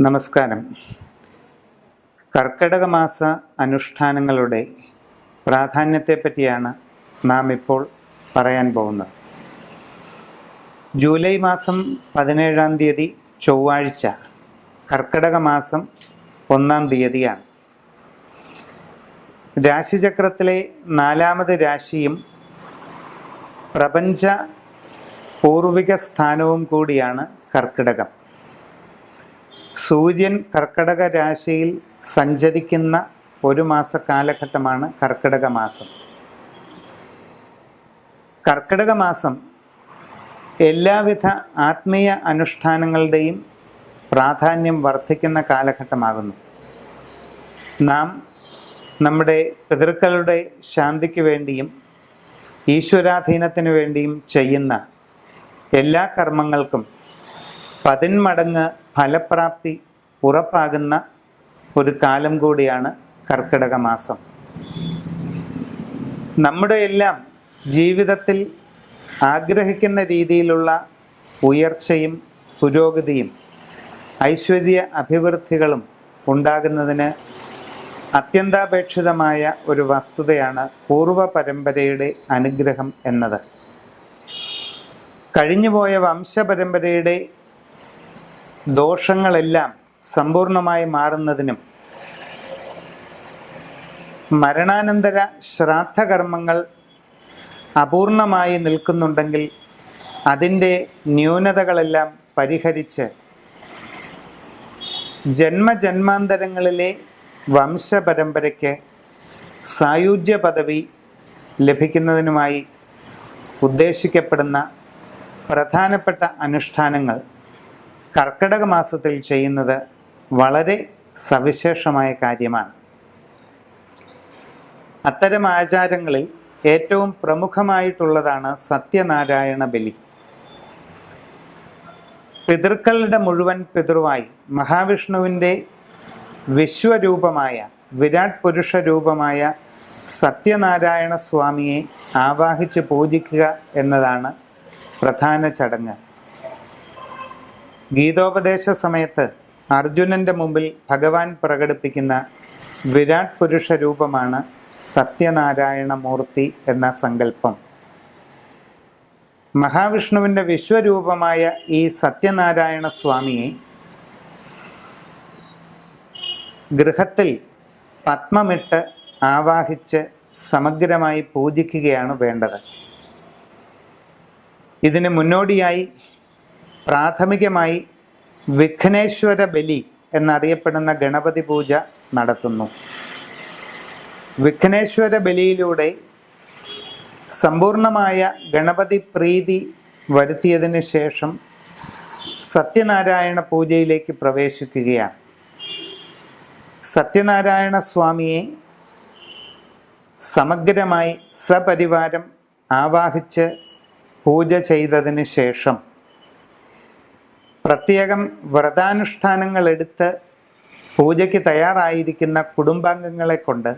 നമസ്കാരം. കർക്കിടക മാസ അനുഷ്ഠാനങ്ങളുടെ പ്രാധാന്യത്തെപ്പറ്റിയാണ് നാം ഇപ്പോൾ പറയാൻ പോകുന്നത്. ജൂലൈ മാസം പതിനേഴാം തീയതി ചൊവ്വാഴ്ച കർക്കിടക മാസം ഒന്നാം തീയതിയാണ്. രാശിചക്രത്തിലെ നാലാമത് രാശിയും പ്രപഞ്ച പൂർവിക സ്ഥാനവും കൂടിയാണ് കർക്കിടകം. സൂര്യൻ കർക്കടക രാശിയിൽ സഞ്ചരിക്കുന്ന ഒരു മാസ കാലഘട്ടമാണ് കർക്കിടക മാസം. കർക്കിടക മാസം എല്ലാവിധ ആത്മീയ അനുഷ്ഠാനങ്ങളുടെയും പ്രാധാന്യം വർദ്ധിക്കുന്ന കാലഘട്ടമാകുന്നു. നാം നമ്മുടെ പിതൃക്കളുടെ ശാന്തിക്ക് വേണ്ടിയും ഈശ്വരാധീനത്തിനു വേണ്ടിയും ചെയ്യുന്ന എല്ലാ കർമ്മങ്ങൾക്കും പതിന്മടങ്ങ് ഫലപ്രാപ്തി ഉറപ്പാകുന്ന ഒരു കാലം കൂടിയാണ് കർക്കിടക മാസം. നമ്മുടെ എല്ലാം ജീവിതത്തിൽ ആഗ്രഹിക്കുന്ന രീതിയിലുള്ള ഉയർച്ചയും പുരോഗതിയും ഐശ്വര്യ അഭിവൃദ്ധികളും ഉണ്ടാകുന്നതിന് അത്യന്താപേക്ഷിതമായ ഒരു വസ്തുതയാണ് പൂർവ പരമ്പരയുടെ അനുഗ്രഹം എന്നത്. കഴിഞ്ഞുപോയ വംശപരമ്പരയുടെ ദോഷങ്ങളെല്ലാം സമ്പൂർണമായി മാറുന്നതിനും മരണാനന്തര ശ്രാദ്ധകർമ്മങ്ങൾ അപൂർണമായി നിൽക്കുന്നുണ്ടെങ്കിൽ അതിന്റെ ന്യൂനതകളെല്ലാം പരിഹരിച്ച് ജന്മജന്മാന്തരങ്ങളിലെ വംശപരമ്പരയ്ക്ക് സായുജ്യ പദവി ലഭിക്കുന്നതിനുമായി ഉദ്ദേശിക്കപ്പെടുന്ന പ്രധാനപ്പെട്ട അനുഷ്ഠാനങ്ങൾ കർക്കിടക മാസത്തിൽ ചെയ്യുന്നത് വളരെ സവിശേഷമായ കാര്യമാണ്. അത്തരം ആചാരങ്ങളിൽ ഏറ്റവും പ്രമുഖമായിട്ടുള്ളതാണ് സത്യനാരായണ ബലി. പിതൃക്കളുടെ മുഴുവൻ പിതൃവായി മഹാവിഷ്ണുവിന്റെ വിശ്വരൂപമായ വിരാട് പുരുഷ രൂപമായ സത്യനാരായണ സ്വാമിയെ ആവാഹിച്ച് പൂജിക്കുക എന്നതാണ് പ്രധാന ചടങ്ങ്. ഗീതോപദേശ സമയത്ത് അർജുനന്റെ മുമ്പിൽ ഭഗവാൻ പ്രകടിപ്പിക്കുന്ന വിരാട് പുരുഷ രൂപമാണ് സത്യനാരായണ മൂർത്തി എന്ന സങ്കല്പം. മഹാവിഷ്ണുവിന്റെ വിശ്വരൂപമായ ഈ സത്യനാരായണ സ്വാമിയെ ഗൃഹത്തിൽ പത്മമിട്ട് ആവാഹിച്ച് സമഗ്രമായി പൂജിക്കുകയാണ് വേണ്ടത്. ഇതിന് മുന്നോടിയായി പ്രാഥമികമായി വിഘ്നേശ്വര ബലി എന്നറിയപ്പെടുന്ന ഗണപതി പൂജ നടത്തുന്നു. വിഘ്നേശ്വര ബലിയിലൂടെ സമ്പൂർണമായ ഗണപതി പ്രീതി വരുത്തിയതിന് ശേഷം സത്യനാരായണ പൂജയിലേക്ക് പ്രവേശിക്കുകയാണ്. സത്യനാരായണ സ്വാമിയെ സമഗ്രമായി സപരിവാരം ആവാഹിച്ച് പൂജ ചെയ്തതിന് ശേഷം പ്രത്യേകം വ്രതാനുഷ്ഠാനങ്ങൾ എടുത്ത് പൂജയ്ക്ക് തയ്യാറായിരിക്കുന്ന കുടുംബാംഗങ്ങളെ കൊണ്ട്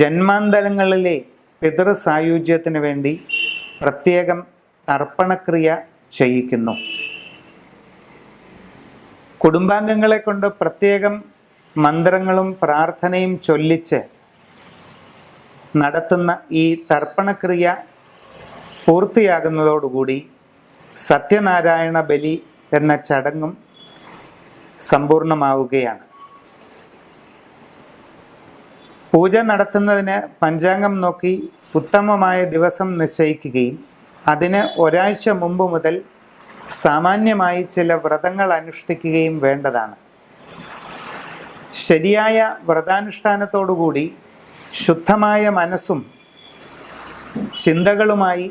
ജന്മാന്തരങ്ങളിലെ പിതൃസായുജ്യത്തിന് വേണ്ടി പ്രത്യേകം തർപ്പണക്രിയ ചെയ്യിക്കുന്നു. കുടുംബാംഗങ്ങളെ കൊണ്ട് പ്രത്യേകം മന്ത്രങ്ങളും പ്രാർത്ഥനയും ചൊല്ലിച്ച് നടത്തുന്ന ഈ തർപ്പണക്രിയ പൂർത്തിയാകുന്നതോടുകൂടി സത്യനാരായണ ബലി എന്ന ചടങ്ങും സമ്പൂർണമാവുകയാണ്. പൂജ നടത്തുന്നതിന് പഞ്ചാംഗം നോക്കി ഉത്തമമായ ദിവസം നിശ്ചയിക്കുകയും അതിന് ഒരാഴ്ച മുമ്പ് മുതൽ സാമാന്യമായി ചില വ്രതങ്ങൾ അനുഷ്ഠിക്കുകയും വേണ്ടതാണ്. ശരിയായ വ്രതാനുഷ്ഠാനത്തോടുകൂടി ശുദ്ധമായ മനസ്സും ചിന്തകളുമായി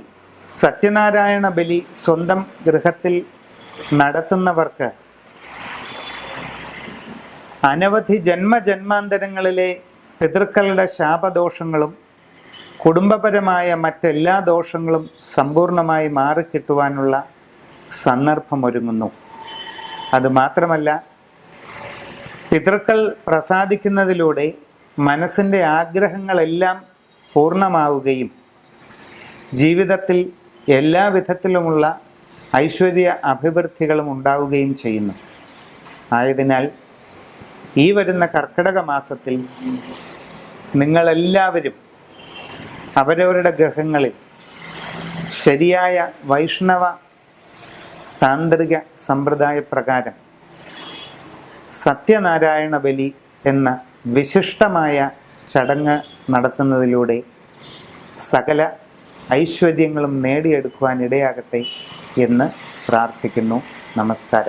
സത്യനാരായണ ബലി സ്വന്തം ഗൃഹത്തിൽ നടത്തുന്നവർക്ക് അനവധി ജന്മജന്മാന്തരങ്ങളിലെ പിതൃക്കളുടെ ശാപദോഷങ്ങളും കുടുംബപരമായ മറ്റെല്ലാ ദോഷങ്ങളും സമ്പൂർണമായി മാറിക്കിട്ടുവാനുള്ള സന്ദർഭമൊരുങ്ങുന്നു. അതുമാത്രമല്ല പിതൃക്കൾ പ്രസാദിക്കുന്നതിലൂടെ മനസ്സിന്റെ ആഗ്രഹങ്ങളെല്ലാം പൂർണമാവുകയും ജീവിതത്തിൽ എല്ലാ വിധത്തിലുമുള്ള ഐശ്വര്യ അഭിവൃദ്ധികളും ഉണ്ടാവുകയും ചെയ്യുന്നു. ആയതിനാൽ ഈ വരുന്ന കർക്കിടക മാസത്തിൽ നിങ്ങളെല്ലാവരും അവരവരുടെ ഗ്രഹങ്ങളിൽ ശരിയായ വൈഷ്ണവ താന്ത്രിക സമ്പ്രദായ പ്രകാരം സത്യനാരായണ ബലി എന്ന വിശിഷ്ടമായ ചടങ്ങ് നടത്തുന്നതിലൂടെ സകല ഐശ്വര്യങ്ങളും നേടിയെടുക്കുവാൻ ഇടയാകട്ടെ എന്ന് പ്രാർത്ഥിക്കുന്നു. നമസ്കാരം.